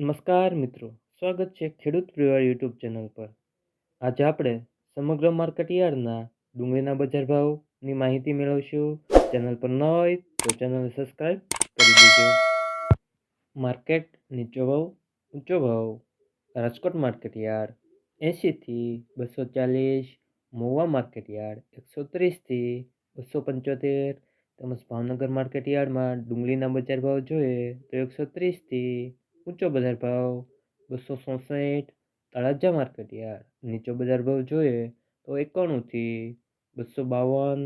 નમસ્કાર મિત્રો, સ્વાગત છે ખેડૂત પરિવાર યુટ્યુબ ચેનલ પર. આજે આપણે સમગ્ર માર્કેટ યાર્ડના ડુંગળીના બજાર ભાવની માહિતી મેળવશું. ચેનલ પર ન હોય તો ચેનલ સબસ્ક્રાઈબ કરી દેજો. માર્કેટ નીચો ભાવ, ઊંચો ભાવ, રાજકોટ માર્કેટ યાર્ડ એંશીથી બસો ચાલીસ મોવા માર્કેટ યાર્ડ એકસો ત્રીસથી બસો પંચોતેર, તેમજ ભાવનગર માર્કેટ યાર્ડમાં ડુંગળીના બજાર ભાવ જોઈએ તો એકસો ત્રીસથી ઊંચો બજાર ભાવ, બસો ચોસઠ તળાજા માર્કેટ યાર્ડ નીચો બજાર ભાવ જોઈએ તો એકાણુંથી બસો બાવન.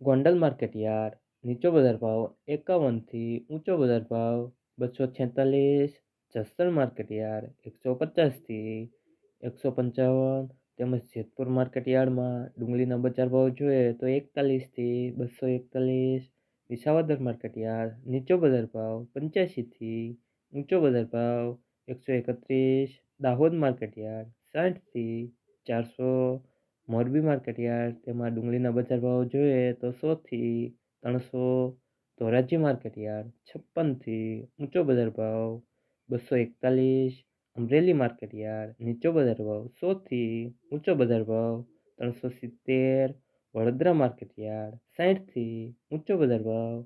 ગોંડલ માર્કેટ યાર્ડ નીચો બજાર ભાવ એકાવનથી ઊંચો બજાર ભાવ બસો છેતાલીસ. જસદણ માર્કેટ યાર્ડ એકસો પચાસથી એકસો પંચાવન. તેમજ જેતપુર માર્કેટ યાર્ડમાં ડુંગળીના બજાર ભાવ જોઈએ તો એકતાલીસથી બસો એકતાલીસ. વિસાવદર માર્કેટ યાર્ડ નીચો બજાર ભાવ પંચ્યાસીથી ઊંચો બજાર ભાવ, એકસો એકત્રીસ, દાહોદ માર્કેટયાર્ડ સાઠથી ચારસો મોરબી માર્કેટયાર્ડ તેમાં ડુંગળીના બજાર ભાવ જોઈએ તો સોથી ત્રણસો, ધોરાજી માર્કેટયાર્ડ છપ્પનથી ઊંચો બજાર ભાવ, બસો એકતાલીસ, અમરેલી માર્કેટયાર્ડ નીચો બજાર ભાવ, સોથી ઊંચો બજાર ભાવ, ત્રણસો સિત્તેર, વડોદરા માર્કેટયાર્ડ સાઠથી ઊંચો બજાર ભાવ,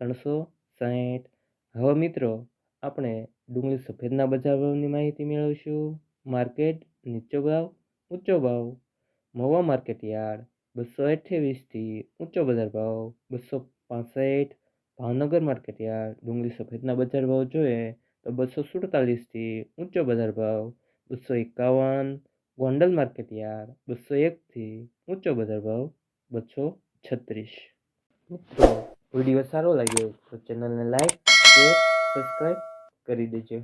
ત્રણસો સાઠ. હવે મિત્રો આપણે ડુંગળી સફેદના બજાર ભાવની માહિતી મેળવીશું. માર્કેટ નીચો ભાવ, ઊંચો ભાવ. મહુવા માર્કેટ યાર્ડ, બસો અઠ્યાવીસથી ઊંચો બજાર ભાવ. બસો પાસઠ ભાવનગર માર્કેટ યાર્ડ, ડુંગળી સફેદના બજાર ભાવ જોઈએ તો બસો સુડતાલીસથી ઊંચો બજાર ભાવ. બસો એકાવન ગોંડલ માર્કેટ યાર્ડ, બસો એકથી ઊંચો બજાર ભાવ. બસો છત્રીસ. મિત્રો, વીડિયો સારો લાગ્યો તો ચેનલને લાઈક, શેર, સબસ્ક્રાઈબ કરી દેજે.